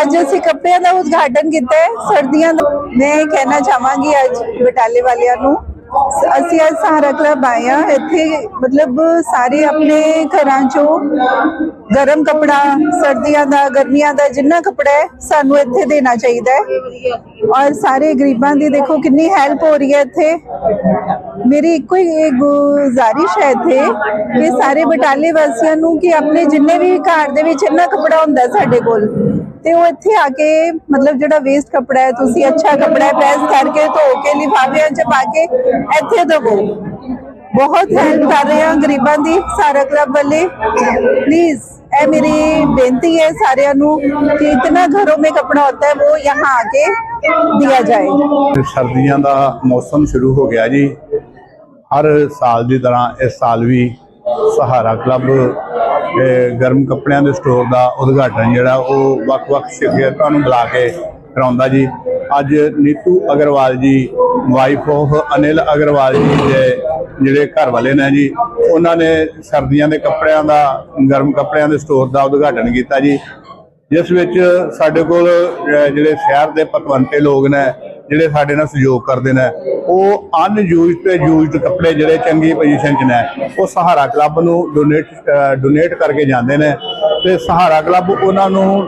ਅੱਜ ਅਸੀਂ ਕੱਪੜਿਆਂ ਦਾ ਉਦਘਾਟਨ ਕੀਤਾ ਹੈ, ਸਰਦੀਆਂ ਦਾ। ਮੈਂ ਕਹਿਣਾ ਚਾਹਾਂਗੀ ਅੱਜ ਬਟਾਲੇ ਵਾਲਿਆਂ ਨੂੰ। ਅਸੀਂ ਅੱਜ ਸਹਾਰਾ ਕਲੱਬ ਆਏ ਹਾਂ, ਇੱਥੇ ਮਤਲਬ ਸਾਰੇ ਆਪਣੇ ਘਰਾਂ ਚੋਂ ਗਰਮ ਕਪੜਾ, ਸਰਦੀਆਂ ਦਾ, ਗਰਮੀਆਂ ਦਾ ਜਿੰਨਾ ਕਪੜਾ ਹੈ, ਸਾਨੂੰ ਇੱਥੇ ਦੇਣਾ ਚਾਹੀਦਾ ਹੈ। ਔਰ ਸਾਰੇ ਗਰੀਬਾਂ ਦੀ ਦੇਖੋ ਕਿੰਨੀ ਹੈਲਪ ਹੋ ਰਹੀ ਹੈ ਇੱਥੇ। ਮੇਰੀ ਇੱਕੋ ਹੀ ਇਹ ਗੁਜ਼ਾਰਿਸ਼ ਹੈ ਇੱਥੇ ਕਿ ਸਾਰੇ ਬਟਾਲੇ ਵਾਸੀਆਂ ਨੂੰ ਕਿ ਆਪਣੇ ਜਿੰਨੇ ਵੀ ਘਰ ਦੇ ਵਿੱਚ ਇੰਨਾ ਕਪੜਾ ਹੁੰਦਾ ਸਾਡੇ ਕੋਲ ਤੇ ਉਹ ਇੱਥੇ ਆ ਕੇ ਮਤਲਬ ਜਿਹੜਾ ਵੇਸਟ ਕਪੜਾ ਹੈ, ਤੁਸੀਂ ਅੱਛਾ ਕਪੜਾ ਪ੍ਰੈਸ ਕਰਕੇ ਧੋ ਕੇ, ਲਿਫਾਫਿਆਂ 'ਚ ਪਾ ਕੇ ਇੱਥੇ ਦਵੋ। ਬਹੁਤ ਹੈਲਪ ਕਰ ਰਹੇ ਹਾਂ ਗਰੀਬਾਂ ਦੀ, ਸਾਰਾ ਕਲੱਬ ਵਾਲੇ। ਪਲੀਜ਼ ਇਹ ਮੇਰੀ ਬੇਨਤੀ ਹੈ ਸਾਰਿਆਂ ਨੂੰ ਕਿ ਇਤਨਾ ਘਰੋਂ ਮੇ ਕਪੜਾ ਹੁੰਦਾ ਹੈ, ਉਹ ਯਹਾਂ ਆ ਕੇ ਦਿਆ ਜਾਏ। ਸਰਦੀਆਂ ਦਾ ਮੌਸਮ ਸ਼ੁਰੂ ਹੋ ਗਿਆ ਜੀ। ਹਰ ਸਾਲ ਦੀ ਤਰ੍ਹਾਂ ਇਸ ਸਾਲ ਵੀ ਸਹਾਰਾ ਕਲੱਬ ਗਰਮ ਕੱਪੜਿਆਂ ਦੇ ਸਟੋਰ ਦਾ ਉਦਘਾਟਨ ਜਿਹੜਾ ਉਹ ਵੱਖ-ਵੱਖ ਸ਼ਖਸੀਅਤਾਂ ਨੂੰ ਬੁਲਾ ਕੇ ਕਰਾਉਂਦਾ ਜੀ। ਅੱਜ ਨੀਤੂ ਅਗਰਵਾਲ ਜੀ ਵਾਈਫ ਆਫ ਅਨਿਲ ਅਗਰਵਾਲ ਜੀ ਦੇ ਜਿਹੜੇ ਘਰ ਵਾਲੇ ਨੇ ਜੀ, ਉਹਨਾਂ ਨੇ ਸਰਦੀਆਂ ਦੇ ਕੱਪੜਿਆਂ ਦਾ, ਗਰਮ ਕੱਪੜਿਆਂ ਦੇ ਸਟੋਰ ਦਾ ਉਦਘਾਟਨ ਕੀਤਾ ਜੀ। ਜਿਸ ਵਿੱਚ ਸਾਡੇ ਕੋਲ ਜਿਹੜੇ ਸ਼ਹਿਰ ਦੇ ਪਤਵੰਤੇ ਲੋਕ ਨੇ ਜਿਹੜੇ ਸਾਡੇ ਨਾਲ ਸਹਿਯੋਗ ਕਰਦੇ ਨੇ, ਉਹ ਅਨਯੂਜ਼ਡ ਤੇ ਯੂਜ਼ਡ ਕੱਪੜੇ ਜਿਹੜੇ ਚੰਗੀ ਪੋਜੀਸ਼ਨ 'ਚ ਨੇ, ਉਹ ਸਹਾਰਾ ਕਲੱਬ ਨੂੰ ਡੋਨੇਟ ਡੋਨੇਟ ਕਰਕੇ ਜਾਂਦੇ ਨੇ ਤੇ ਸਹਾਰਾ ਕਲੱਬ ਉਹਨਾਂ ਨੂੰ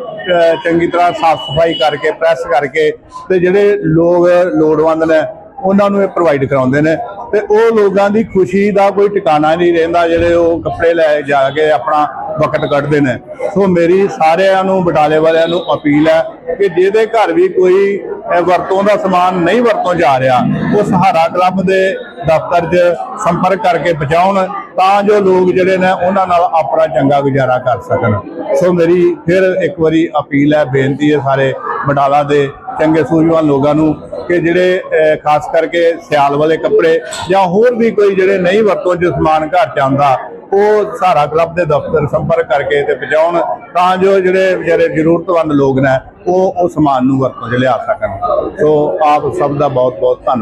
ਚੰਗੀ ਤਰ੍ਹਾਂ ਸਾਫ਼ ਸਫ਼ਾਈ ਕਰਕੇ ਪ੍ਰੈਸ ਕਰਕੇ ਤੇ ਜਿਹੜੇ ਲੋਕ ਲੋੜਵੰਦ ਨੇ, ਉਹਨਾਂ ਨੂੰ ਇਹ ਪ੍ਰੋਵਾਈਡ ਕਰਾਉਂਦੇ ਨੇ। ਤੇ ਉਹ ਲੋਕਾਂ ਦੀ ਖੁਸ਼ੀ ਦਾ ਕੋਈ ਟਿਕਾਣਾ ਨਹੀਂ ਰਹਿੰਦਾ, ਜਿਹੜੇ ਉਹ ਕੱਪੜੇ ਲੈ ਜਾ ਕੇ ਆਪਣਾ ਵਕਤ ਕੱਢਦੇ ਨੇ। ਸੋ ਮੇਰੀ ਸਾਰਿਆਂ ਨੂੰ, ਬਟਾਲੇ ਵਾਲਿਆਂ ਨੂੰ ਅਪੀਲ ਹੈ ਕਿ ਜਿਹਦੇ ਘਰ ਵੀ ਕੋਈ ਵਰਤੋਂ ਦਾ ਸਮਾਨ ਨਹੀਂ ਵਰਤੋਂ ਜਾ ਰਿਹਾ, ਉਹ ਸਹਾਰਾ ਕਲੱਬ ਦੇ ਦਫ਼ਤਰ 'ਚ ਸੰਪਰਕ ਕਰਕੇ ਬਚਾਉਣ ਤਾਂ ਜੋ ਲੋਕ ਜਿਹੜੇ ਨੇ ਉਹਨਾਂ ਨਾਲ ਆਪਣਾ ਚੰਗਾ ਗੁਜ਼ਾਰਾ ਕਰ ਸਕਣ। ਸੋ ਮੇਰੀ ਫਿਰ ਇੱਕ ਵਾਰੀ ਅਪੀਲ ਹੈ, ਬੇਨਤੀ ਹੈ ਸਾਰੇ ਬਟਾਲਾ ਦੇ ਚੰਗੇ ਸੂਝਵਾਨ ਲੋਕਾਂ ਨੂੰ ਕਿ ਜਿਹੜੇ ਖਾਸ ਕਰਕੇ ਸਿਆਲ ਵਾਲੇ ਕੱਪੜੇ ਜਾਂ ਹੋਰ ਵੀ ਕੋਈ ਜਿਹੜੇ ਨਹੀਂ ਵਰਤੋਂ ਜੋ ਸਮਾਨ ਘਰ ਚ ਆਉਂਦਾ, ਉਹ ਸਹਾਰਾ ਕਲੱਬ ਦੇ ਦਫ਼ਤਰ ਸੰਪਰਕ ਕਰਕੇ ਤੇ ਪਹੁੰਚਾਉਣ ਤਾਂ ਜੋ ਜਿਹੜੇ ਜਿਹੜੇ ਜ਼ਰੂਰਤਮੰਦ ਲੋਕ ਨੇ, ਉਹ ਉਹ ਸਮਾਨ ਨੂੰ ਵਰਤੋਂ 'ਚ ਲਿਆ ਸਕਣ। ਸੋ ਆਪ ਸਭ ਦਾ ਬਹੁਤ ਬਹੁਤ ਧੰਨਵਾਦ।